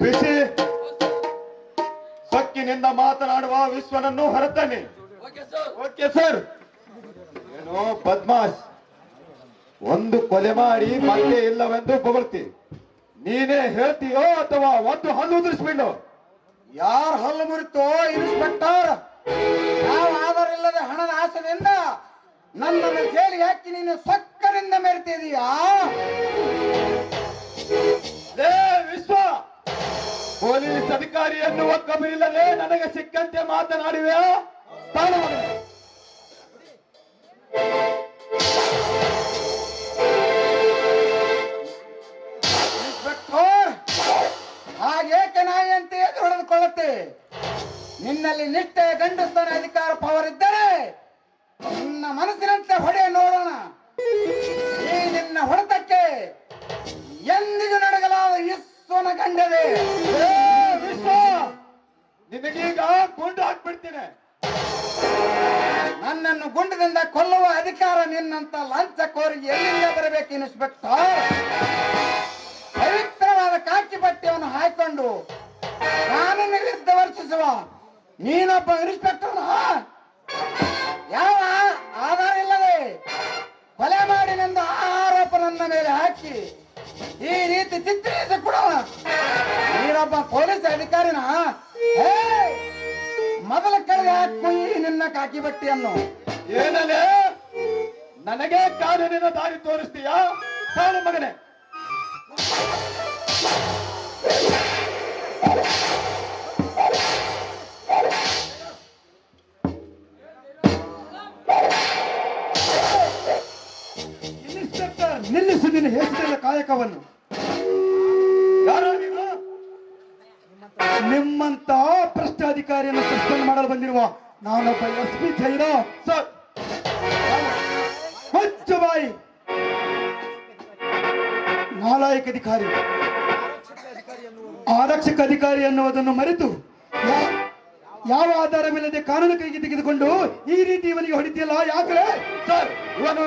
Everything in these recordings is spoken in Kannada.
ಬಿಸಿ. ಸಕ್ಕಿನಿಂದ ಮಾತನಾಡುವ ವಿಶ್ವನನ್ನು ಹೊರತಾನೆ ಓಕೆ ಸರ್ ಏನೋ ಪದ್ಮಾಶ್ ಒಂದು ಕೊಲೆ ಮಾಡಿ ಮತ್ತೆ ಇಲ್ಲವೆಂದು ಬೊಗಳ್ತಿ. ನೀನೇ ಹೇಳ್ತೀಯೋ ಅಥವಾ ಒಂದು ಹಲ್ಲು ಉದುರಿಸ್ಬಿಡು. ಯಾರ ಹಲ್ಲು ಮುರಿತೋ ಇನ್ಸ್ಪೆಕ್ಟರ್? ಯಾವ ಆಧಾರ ಇಲ್ಲದೆ ಹಣದ ಆಸೆಯಿಂದ ನನ್ನನ್ನು ಜೈಲಿಗೆ ಹಾಕಿ ನೀನು ಸೊಕ್ಕನಿಂದ ಮೆರ್ತಿದೀಯಾ? ವಿಶ್ವ, ಪೊಲೀಸ್ ಅಧಿಕಾರಿ ಎನ್ನುವ ಕಮಿಲ್ಲದೆ ನನಗೆ ಸಿಕ್ಕಂತೆ ಮಾತನಾಡಿವೆ ಹಾಗೇಕೆ ನಾಯಿ ಅಂತ ಎದ್ದು ಹೊಡೆದುಕೊಳ್ಳುತ್ತೆ? ನಿನ್ನಲ್ಲಿ ನಿಷ್ಠೆ ಗಂಡಸ್ತನ ಅಧಿಕಾರ ಪವರ್ ಇದ್ದರೆ ನಿನ್ನ ಮನಸ್ಸಿನಂತೆ ಹೊಡೆ ನೋಡೋಣ. ಇಸ್ವನ ಕಂಡದೆ ವಿಶ್ವ, ನಿನಗೀಗ ಗುಂಡು ಹಾಕ್ಬಿಡ್ತೀನಿ. ನನ್ನನ್ನು ಗುಂಡದಿಂದ ಕೊಲ್ಲುವ ಅಧಿಕಾರ ನಿನ್ನಂತ ಲಂಚ ಕೋರಿಗೆ ಎಲ್ಲಿಂದ ಬರಬೇಕು ಇನ್ಸ್ಪೆಕ್ಟರ್ ಪವಿತ್ರವಾದ ಕಾಕಿ ಬಟ್ಟೆಯನ್ನು ಹಾಕೊಂಡು ಕಾನೂನಿನ ವಿರುದ್ಧ ವರ್ತಿಸುವ ನೀನೊಬ್ಬ ಇನ್ಸ್ಪೆಕ್ಟರ್ ಯಾವ ಆಧಾರ ಇಲ್ಲದೆ ಕೊಲೆ ಮಾಡಿನೆಂದು ಆ ಆರೋಪ ನನ್ನ ಮೇಲೆ ಹಾಕಿ ಈ ರೀತಿ ಚಿತ್ರಿಸಿ ಕೂಡ ನೀನೊಬ್ಬ ಪೊಲೀಸ್ ಅಧಿಕಾರಿನ ಮೊದಲ ಕೆಳಗೆ ಹಾಕು ನಿನ್ನ ಕಾಕಿ ಬಟ್ಟಿ ಅನ್ನು ಏನಲೇ ನನಗೆ ಕಾನೂನಿನ ದಾರಿ ತೋರಿಸ್ತೀಯಾ? ತಾಳು ಮಗನೇ. ನಿಲ್ಲಿಸು ನಿನ್ನ ಹೆಸರಿನ ಕಾಯಕವನ್ನು. ಯಾರೋ? ನೀನು ನಿಮ್ಮಂತ ಭ್ರಷ್ಟಾಧಿಕಾರಿಯನ್ನು ಸಸ್ಪೆಂಡ್ ಮಾಡಲು ಬಂದಿರುವ ನಾನೊಬ್ಬ ಎಸ್ ಪಿ ಜೈರ ಸರ್. ಬಾಯಿ. ನಾಲಾಯಕ ಅಧಿಕಾರಿ. ಆರಕ್ಷಕ ಅಧಿಕಾರಿ ಅನ್ನುವುದನ್ನು ಮರೆತು ಯಾವ ಆಧಾರವಿಲ್ಲದೆ ಕಾನೂನು ಕೈಗೆ ತೆಗೆದುಕೊಂಡು ಈ ರೀತಿ ಇವನಿಗೆ ಹೊಡಿತಿಯಲ್ಲ ಯಾಕೆ ಸರ್, ಇವನು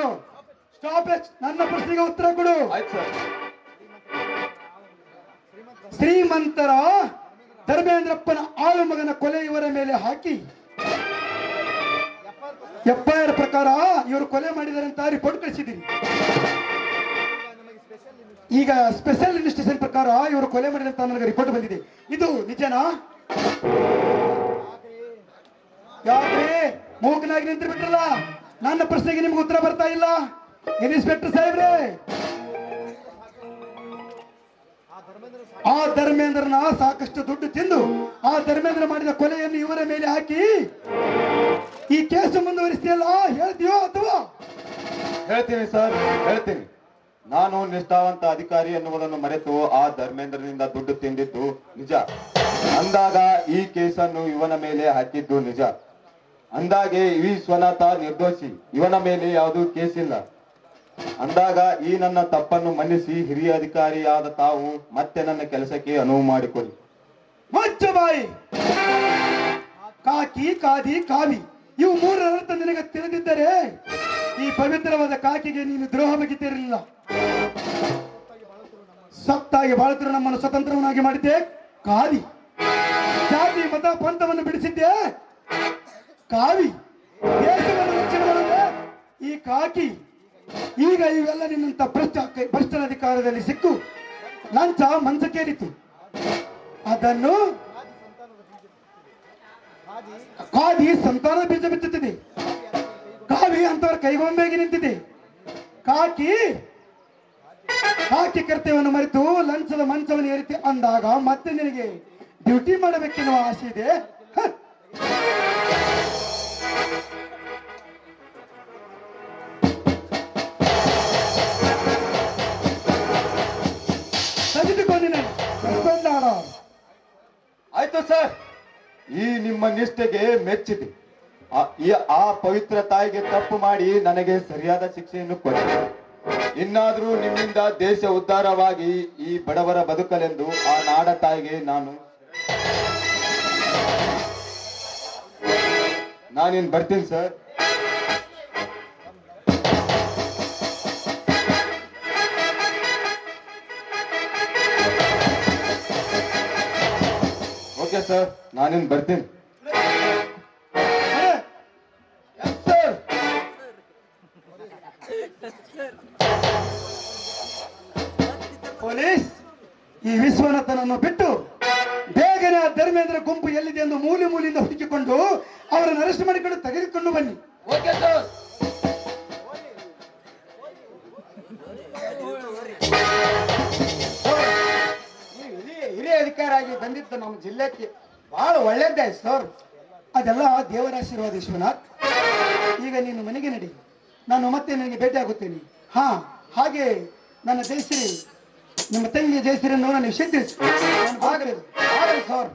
ಸ್ಟಾಪ್ ಇಟ್. ನನ್ನ ಪ್ರಶ್ನೆಗೆ ಉತ್ತರ ಕೊಡು. ಆಯ್ತು ಸರ್. ಶ್ರೀಮಂತರ ಧರ್ಮೇಂದ್ರಪ್ಪನ ಆಳು ಮಗನ ಕೊಲೆ ಇವರ ಮೇಲೆ ಹಾಕಿ. ಎಫ್ಐಆರ್ ಪ್ರಕಾರ ಇವರು ಕೊಲೆ ಮಾಡಿದ್ದಾರೆ ಅಂತ ರಿಪೋರ್ಟ್ ಕಳಿಸಿದ್ದೀನಿ ಈಗ ಸ್ಪೆಷಲ್ ಇನ್ವೆಸ್ಟಿಗೇಷನ್ ಪ್ರಕಾರ ಇವರು ಕೊಲೆ ಮಾಡಿದ ಅಂತ ನನಗೆ ರಿಪೋರ್ಟ್ ಬಂದಿದೆ. ಇದು ನಿಜನಾ? ಯಾಕ್ರಿ? ಮೂಕನಾಗಿ ನಿಂತು ಬಿಟ್ರಲ್ಲ? ನನ್ನ ಪ್ರಶ್ನೆಗೆ ನಿಮ್ಗೆ ಉತ್ತರ ಬರ್ತಾ ಇಲ್ಲ. ಇನ್ಸ್ಪೆಕ್ಟರ್ ಸಾಹೇಬ್ರೆ. ಆ ಧರ್ಮೇಂದ್ರನ ಸಾಕಷ್ಟು ದುಡ್ಡು ತಿಂದು ಆ ಧರ್ಮೇಂದ್ರ ಮಾಡಿದ ಕೊಲೆಯನ್ನು ಇವರ ಮೇಲೆ ಹಾಕಿ ಈ ಕೇಸು ಮುಂದುವರಿಸ್ತೀಯಲ್ಲ, ಹೇಳ್ತೀಯೋ ಅಥವಾ? ಹೇಳ್ತೀನಿ ಸರ್, ಹೇಳ್ತೀನಿ. ನಾನು ನಿಷ್ಠಾವಂತ ಅಧಿಕಾರಿ ಎನ್ನುವುದನ್ನು ಮರೆತು ಆ ಧರ್ಮೇಂದ್ರನಿಂದ ದುಡ್ಡು ತಿಂದಿದ್ದು ನಿಜ. ಅಂದಾಗ ಈ ಕೇಸನ್ನು ಇವನ ಮೇಲೆ ಹಾಕಿದ್ದು ನಿಜ. ಅಂದಾಗೆ ಈ ಸ್ವನಾಥ ನಿರ್ದೋಷಿ, ಇವನ ಮೇಲೆ ಯಾವುದೂ ಕೇಸಿಲ್ಲ. ಅಂದಾಗ ಈ ನನ್ನ ತಪ್ಪನ್ನು ಮನ್ನಿಸಿ ಹಿರಿಯ ಅಧಿಕಾರಿಯಾದ ತಾವು ಮತ್ತೆ ನನ್ನ ಕೆಲಸಕ್ಕೆ ಅನುವು ಮಾಡಿಕೊಡಿ. ಮಚ್ಚ ಬಾಯಿ! ಕಾಕಿ, ಕಾದಿ, ಕಾವಿ, ಇವು ಮೂರರ ಅರ್ಥ ನಿನಗೆ ತಿಳಿದಿದ್ದರೆ ಈ ಪವಿತ್ರವಾದ ಕಾಕಿಗೆ ನೀನು ದ್ರೋಹ ಬಗೆತಿರಲಿಲ್ಲ ಸತ್ತಾಗಿ ಬಾಳುತ್ತಿರುವ ನಮ್ಮನ್ನು ಸ್ವತಂತ್ರವನ್ನಾಗಿ ಮಾಡಿದ್ದೆ. ಕಾದಿ ಜಾತಿ, ಮತ, ಪಂಥವನ್ನು ಬಿಡಿಸಿದ್ದೆ. ಕಾವಿ ಈ ಕಾಕಿ ಈಗ ಇವೆಲ್ಲ ನಿನ್ನಂತ ಭ್ರಷ್ಟ ಅಧಿಕಾರದಲ್ಲಿ ಸಿಕ್ಕು. ಲಂಚ ಮಂಚಕ್ಕೇರಿತು ಅದನ್ನು ಕಾದಿ ಸಂತಾನ ಬೀಜ ಬಿತ್ತುತ್ತಿದೆ. ಕಾವಿ ಅಂತವರ ಕೈಗೊಂಬೆಗೆ ನಿಂತಿದೆ. ಕಾಕಿ ಕಾಕಿ ಕರ್ತವ್ಯವನ್ನು ಮರೆತು ಲಂಚದ ಮಂಚವನ್ನು ಏರಿತಿ ಅಂದಾಗ ಮತ್ತೆ ನಿನಗೆ ಡ್ಯೂಟಿ ಮಾಡಬೇಕೆನ್ನುವ ಆಸೆ ಇದೆ. ಆಯ್ತು ಸರ್. ಈ ನಿಮ್ಮ ನಿಷ್ಠೆಗೆ ಮೆಚ್ಚಿದೆ. ಆ- ಪವಿತ್ರ ತಾಯಿಗೆ ತಪ್ಪು ಮಾಡಿ ನನಗೆ ಸರಿಯಾದ ಶಿಕ್ಷೆಯನ್ನು ಕೊಡಿ. ಇನ್ನಾದ್ರೂ ನಿಮ್ಮಿಂದ ದೇಶ ಉದ್ಧಾರವಾಗಿ ಈ ಬಡವರ ಬದುಕಲೆಂದು ಆ ನಾಡ ತಾಯಿಗೆ ನಾನು ನಾನಿನ್ ಬರ್ತೀನಿ ಸರ್? ಸರ್ ನಾನಿನ್ ಬರ್ತೀನಿ. ಎಸ್ ಸರ್ ಪೊಲೀಸ್ ಈ ವಿಶ್ವನಾಥನನ್ನು ಬಿಟ್ಟು ಬೇಗನೆ ಆ ಧರ್ಮೇಂದ್ರ ಗುಂಪು ಎಲ್ಲಿದೆ ಎಂದು ಮೂಲೆ ಮೂಲೆಯಿಂದ ಹುಡುಕಿಕೊಂಡು ಅವರನ್ನು ಅರೆಸ್ಟ್ ಮಾಡಿಕೊಂಡು ತೆಗೆದುಕೊಂಡು ಬನ್ನಿ. Okay sir. ಬಂದಿದ್ದು ನಮ್ಮ ಜಿಲ್ಲೆಗೆ. ಬಹಳ ಒಳ್ಳೇದಾಯ್ತು ಸರ್. ಅದೆಲ್ಲ ದೇವರ ಆಶೀರ್ವಾದ ವಿಶ್ವನಾಥ್. ಈಗ ನೀನು ಮನೆಗೆ ನಡಿ. ನಾನು ಮತ್ತೆ ನಿನಗೆ ಭೇಟಿ ಆಗುತ್ತೇನೆ. ಹಾ, ಹಾಗೆ ನನ್ನ ಜಯಶ್ರೀ ನಿಮ್ಮ ತಂಗಿ ಜಯಶ್ರೀಯನ್ನು ನಾನು ವಿಷಯ ತಿಳಿಸಿ ಸರ್.